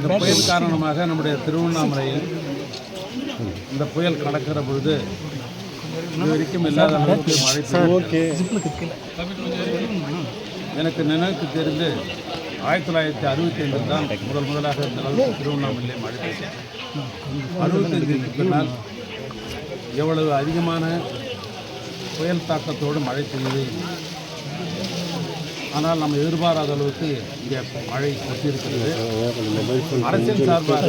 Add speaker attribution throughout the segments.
Speaker 1: இந்த புயல் காரணமாக நம்முடைய திருவண்ணாமலையில் இந்த புயல் கடக்கிற பொழுது இதுவரைக்கும் இல்லாத அளவுக்கு மழை. எனக்கு நினைவுக்கு தெரிந்து ஆயிரத்தி தொள்ளாயிரத்தி அறுபத்தி ஐந்தில் தான் முதல் முதலாக இந்த அளவுக்கு திருவண்ணாமலையிலே மழை பெய்தது. அறுபத்தஞ்சுக்கு பின்னால் எவ்வளவு அதிகமான புயல் தாக்கத்தோடு மழை பெய்யுது ஆனால் நம்ம எதிர்பாராத அளவுக்கு இங்கே மழை கொட்டியிருக்கிறது. அரசின் சார்பாக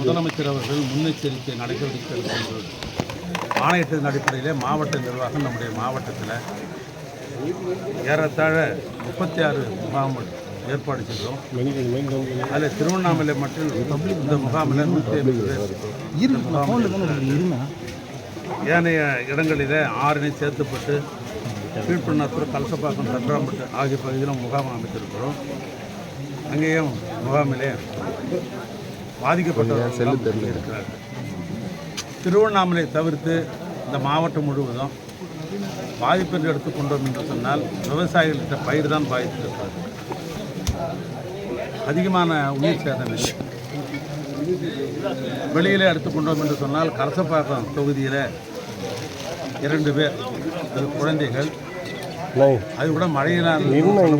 Speaker 1: முதலமைச்சர் அவர்கள் முன்னெச்சரிக்கை நடவடிக்கை ஆணையத்தின் அடிப்படையிலே மாவட்ட நிர்வாகம் நம்முடைய மாவட்டத்தில் ஏறத்தாழ முப்பத்தி ஆறு முகாம்கள் ஏற்பாடு செய்தோம். அதில் திருவண்ணாமலை மட்டும் இந்த முகாமில் நூற்றி ஐம்பது முகாமில் ஏனைய இடங்களிலே ஆறினை சேர்த்துப்பட்டு கீழ்பண்ணாத்தூர் கலசப்பாக்கம் சத்திராம்பட்டு ஆகிய பகுதியிலும் முகாம் அமைத்திருக்கிறோம். அங்கேயும் முகாமிலே பாதிக்கப்பட்டவர்கள் இருக்கிறார்கள் திருவண்ணாமலை தவிர்த்து இந்த மாவட்டம் முழுவதும் பாதிப்பென்று எடுத்துக்கொண்டோம் என்று சொன்னால் விவசாயிகள்கிட்ட பயிர் தான் பாதித்திருக்கிறது. அதிகமான உயிர் சேதம் இல்லை. வெளியிலே எடுத்துக்கொண்டோம் என்று சொன்னால் கரசப்பாக்கம் தொகுதியில் இரண்டு பேர் அது குழந்தைகள். அது கூட மழையினால்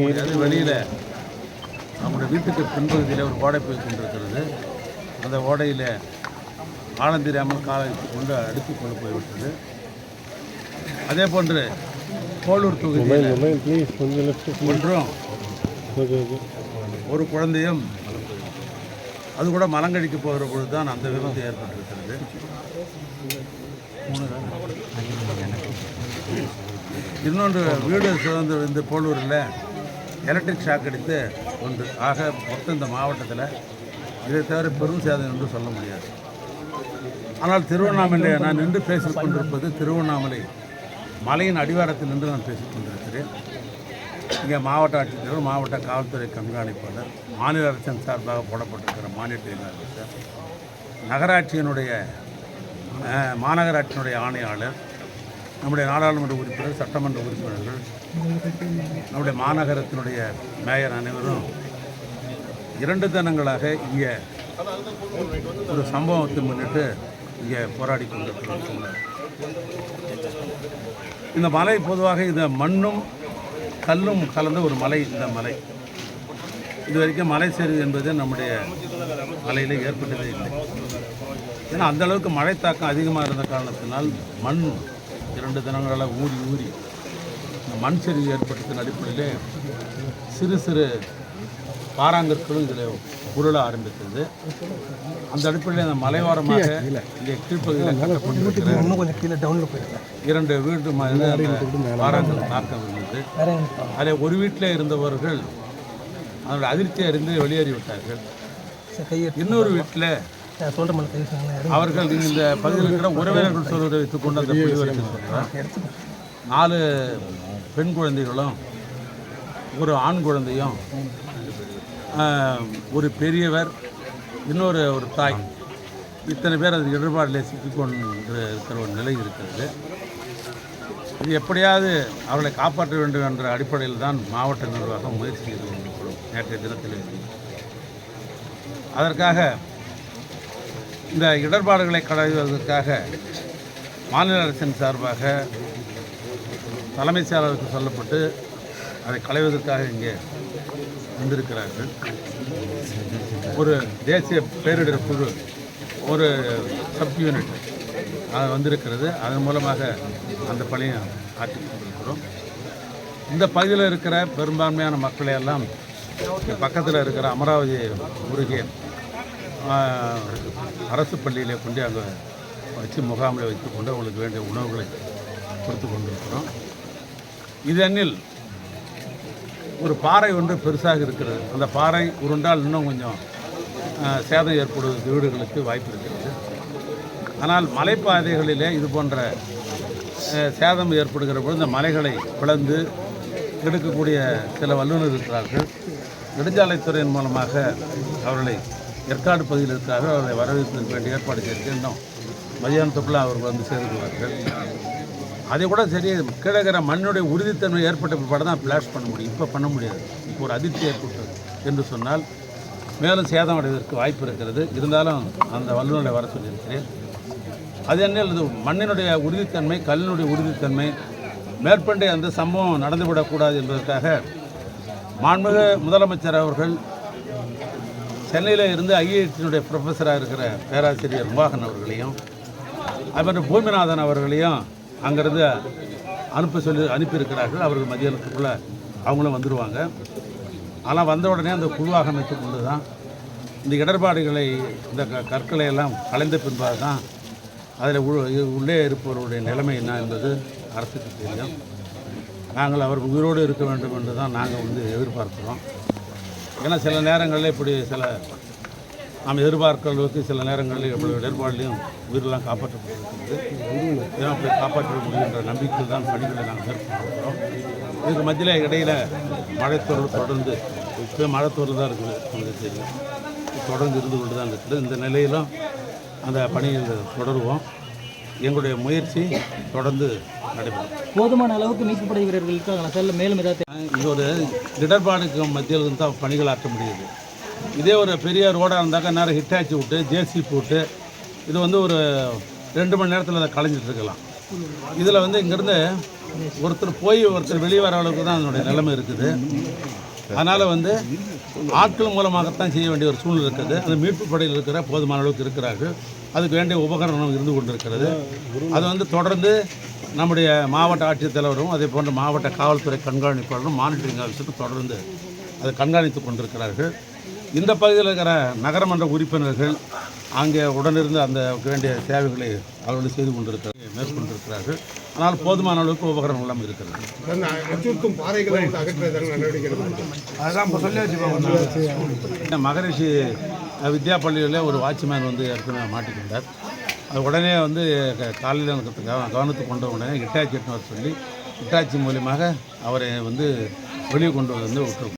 Speaker 1: முடியாது. வெளியில் நம்முடைய வீட்டுக்கு பின்பகுதியில் ஒரு ஓடை போய் கொண்டிருக்கிறது. அந்த ஓடையில் ஆழம் தெரியாமல் காலை கொண்டு அடித்து கொண்டு போய்விட்டது. அதே போன்று கோளூர் தொகுதியில் ஒன்றும் ஒரு குழந்தையும் அது கூட மலங்கடிக்க போகிற பொழுது தான் அந்த விபத்து ஏற்பட்டிருக்கிறது. இன்னொன்று வீடு சுதந்திர இந்த போலூரில் எலக்ட்ரிக் ஷாக் அடித்து ஒன்று ஆக மொத்தம் இந்த மாவட்டத்தில் இதை தவிர பெரும் சேதம் என்று சொல்ல முடியாது. ஆனால் திருவண்ணாமலை நான் நின்று பேசிக் கொண்டிருப்பது திருவண்ணாமலை மலையின் அடிவாரத்தில் நின்று நான் பேசிக் கொண்டிருக்கிறேன். இங்கே மாவட்ட ஆட்சித்தலைவர் மாவட்ட காவல்துறை கண்காணிப்பாளர் மாநில அரசின் சார்பாக போடப்பட்டிருக்கிற மானிட்டரிங் ஆஃபீஸர் நகராட்சியினுடைய மாநகராட்சியினுடைய ஆணையாளர் நம்முடைய நாடாளுமன்ற உறுப்பினர் சட்டமன்ற உறுப்பினர்கள் நம்முடைய மாநகரத்தினுடைய மேயர் அனைவரும் இரண்டு தினங்களாக இங்கே ஒரு சம்பவத்தை முன்னிட்டு இங்கே போராடி கொண்டிருக்கிறோம் இந்த மலை பொதுவாக இந்த மண்ணும் கல்லும் கலந்த ஒரு மலை இந்த மலை. இது வரைக்கும் மலை சரிவு என்பது நம்முடைய மலையில் ஏற்பட்டதே இல்லை. ஏன்னா அந்த அளவுக்கு மழை தாக்கம் அதிகமாக இருந்த காரணத்தினால் மண் இரண்டு தினங்களால் ஊறி ஊறி இந்த மண் சரிவு ஏற்பட்டதன் அடிப்படையிலே சிறு சிறு பாறாங்கற்களும் இதில் உருள ஆரம்பித்தது. அந்த அடிப்படையில் அந்த மலையோரமாக இங்கே கீழ்ப்பகுதியில் கட்டப்பட்டிருக்கிற
Speaker 2: இன்னும் கொஞ்சம் கீழே டவுனில் போயிடல
Speaker 1: இரண்டு அந்த பாறாங்கல் தாக்கம் இருந்தது அதில் ஒரு வீட்டில் இருந்தவர்கள் அதோட அதிர்ச்சி அறிந்து வெளியேறி விட்டார்கள்
Speaker 2: கையை
Speaker 1: இன்னொரு வீட்டில் அவர்கள் இந்த பகுதியில் இருக்கிற உறவினர்கள் சொல்வதை வைத்துக்கொண்டு அந்த புலிவரத்தை சொல்கிறார் நாலு பெண் குழந்தைகளும் ஒரு ஆண் குழந்தையும் ஒரு பெரியவர் இன்னொரு ஒரு தாய் இத்தனை பேர் அது இடர்பாடில் சிக்கிக்கொண்டு இருக்கிற ஒரு நிலை இருக்கிறது. இது எப்படியாவது அவர்களை காப்பாற்ற வேண்டும் என்ற அடிப்படையில் தான் மாவட்ட நிர்வாகம் முயற்சி செய்து கொண்டிருக்கிறோம். நேற்றைய தினத்தில். அதற்காக இந்த இடர்பாடுகளை களைவதற்காக மாநில அரசின் சார்பாக தலைமைச் செயலாளருக்கு சொல்லப்பட்டு அதை களைவதற்காக இங்கே வந்திருக்கிறார்கள். ஒரு தேசிய பேரிடர் குழு ஒரு சப் யூனிட் அது வந்திருக்கிறது. அதன் மூலமாக அந்த பணியை ஆற்றி கொண்டிருக்கிறோம். இந்த பகுதியில் இருக்கிற பெரும்பான்மையான மக்களை எல்லாம் பக்கத்தில் இருக்கிற அமராவதி முருகே அரசு பள்ளியிலே கொண்டு அங்கே வச்சு முகாமில் வைத்துக்கொண்டு அவங்களுக்கு வேண்டிய உணவுகளை கொடுத்து கொண்டிருக்கிறோம். இதனில் ஒரு பாறை ஒன்று பெருசாக இருக்கிறது. அந்த பாறை உருண்டால் இன்னும் கொஞ்சம் சேதம் ஏற்படுவது வீடுகளுக்கு வாய்ப்பு இருக்கிறது. ஆனால் மலைப்பாதைகளிலே இது போன்ற சேதம் ஏற்படுகிற பொழுது இந்த மலைகளை பிளந்து எடுக்கக்கூடிய சில வல்லுநர் இருக்கிறார்கள். நெடுஞ்சாலைத்துறையின் மூலமாக அவர்களை ஏற்காடு பகுதியில் இருக்கிறார்கள் அவர்களை வரவேற்பதற்கு வேண்டிய ஏற்பாடு செய்திருக்கின்றோம் மதியானத்துக்குள்ளே அவர் வந்து சேர்ந்துள்ளார்கள் அதை கூட சரி கீழே மண்ணுடைய உறுதித்தன்மை ஏற்பட்ட பிற்பாடு தான் ஃப்ளாஷ் பண்ண முடியும். இப்போ பண்ண முடியாது. இப்போ ஒரு அதிர்ச்சி ஏற்பட்டது என்று சொன்னால் மேலும் சேதம் அடைவதற்கு வாய்ப்பு இருக்கிறது. இருந்தாலும் அந்த வல்லுநரை வர சொல்லியிருக்கிறேன். அது என்ன இது மண்ணினுடைய உறுதித்தன்மை கல்லினுடைய உறுதித்தன்மை மேற்கொண்டு அந்த சம்பவம் நடந்துவிடக்கூடாது என்பதற்காக மாண்புமிகு முதலமைச்சர் அவர்கள் சென்னையில் இருந்து ஐஐடியினுடைய ப்ரொஃபஸராக இருக்கிற பேராசிரியர் மோகன் அவர்களையும் அதுமாதிரி பூமிநாதன் அவர்களையும் அங்கேருந்து அனுப்ப சொல்லி அனுப்பியிருக்கிறார்கள். அவர்கள் மதியானத்துக்குள்ளே அவங்களும் வந்துடுவாங்க ஆனால் வந்த உடனே அந்த குழுவாக அமைத்து கொண்டு தான் இந்த இடர்பாடுகளை இந்த க கற்களை எல்லாம் கலைந்த பின்பாக தான் அதில் உள்ளே இருப்பவருடைய நிலைமை என்ன என்பது அரசுக்கு தெரியும். நாங்கள் அவர் உயிரோடு இருக்க வேண்டும் என்று தான் நாங்கள் வந்து எதிர்பார்க்கிறோம். ஏன்னா சில நேரங்களில் இப்படி சில நாம் எதிர்பார்க்கிறதுக்கு சில நேரங்களில் இவ்வளவு இடர்பாடுலையும் உயிரெல்லாம் காப்பாற்றப்பட்டிருக்கிறது இதெல்லாம் அப்படி காப்பாற்ற முடியுன்ற நம்பிக்கை தான் பணிகளை நாங்கள் மேற்கொள்கிறோம். இதுக்கு மத்தியில் இடையில் மழைத்தொடர் தொடர்ந்து இப்போ மழைத்தொடர் தான் இருக்குது உங்களுக்கு தெரியும். தொடர்ந்து இருந்து கொண்டு தான் இருக்குது. இந்த நிலையிலும் அந்த பணியில் தொடருவோம். எங்களுடைய முயற்சி தொடர்ந்து நடைபெறும்.
Speaker 3: போதுமான அளவுக்கு மீட்பு படை வீரர்கள் இருக்காங்களா சார் இல்லை மேலும் ஏதாவது
Speaker 1: இது ஒரு இடர்பாடுக்கு மத்தியில் இருந்து தான் பணிகள் ஆற்ற முடியுது. இதே ஒரு பெரிய ரோடாக இருந்தாக்கா நேரம் ஹிட்டாச்சி விட்டு ஜேசி போட்டு இது வந்து ஒரு ரெண்டு மணி நேரத்தில் அதை களைஞ்சிட்டு இருக்கலாம். இதில் வந்து இங்கேருந்து ஒருத்தர் போய் ஒருத்தர் வெளியே வர அளவுக்கு தான் அதனுடைய நிலைமை இருக்குது. அதனால் வந்து ஆட்கள் மூலமாகத்தான் செய்ய வேண்டிய ஒரு சூழ்நிலை இருக்குது. அந்த மீட்பு படையில் இருக்கிற போதுமான அளவுக்கு இருக்கிறார்கள். அதுக்கு வேண்டிய உபகரணம் இருந்து கொண்டிருக்கிறது. அது வந்து தொடர்ந்து நம்முடைய மாவட்ட ஆட்சித்தலைவரும் அதே போன்ற மாவட்ட காவல்துறை கண்காணிப்பாளரும் மானிட்டரிங் ஆஃபீஸரும் தொடர்ந்து அதை கண்காணித்து கொண்டிருக்கிறார்கள். இந்த பகுதியில் இருக்கிற நகரமன்ற உறுப்பினர்கள் அங்கே உடனிருந்து அந்த வேண்டிய சேவைகளை அவர்கள் செய்து கொண்டிருக்கிறார் மேற்கொண்டிருக்கிறார்கள் ஆனால் போதுமான அளவுக்கு உபகரணம் எல்லாம் இருக்கிறது.
Speaker 4: அச்சுறுத்தும் பாறைகளை
Speaker 1: சொல்லி மகரிஷி வித்யா பள்ளியில் ஒரு வாட்ச்மேன் வந்து ஏற்கனவே மாட்டிக்கொண்டார் அது உடனே வந்து க- காலையில் எனக்கு கவ- கவனத்துக்கு கொண்ட உடனே இட்டாச்சி எட்டுன்னு சொல்லி இட்டாச்சி மூலியமாக அவரை வந்து வெளியே கொண்டு வந்து விட்டுருக்கோம்.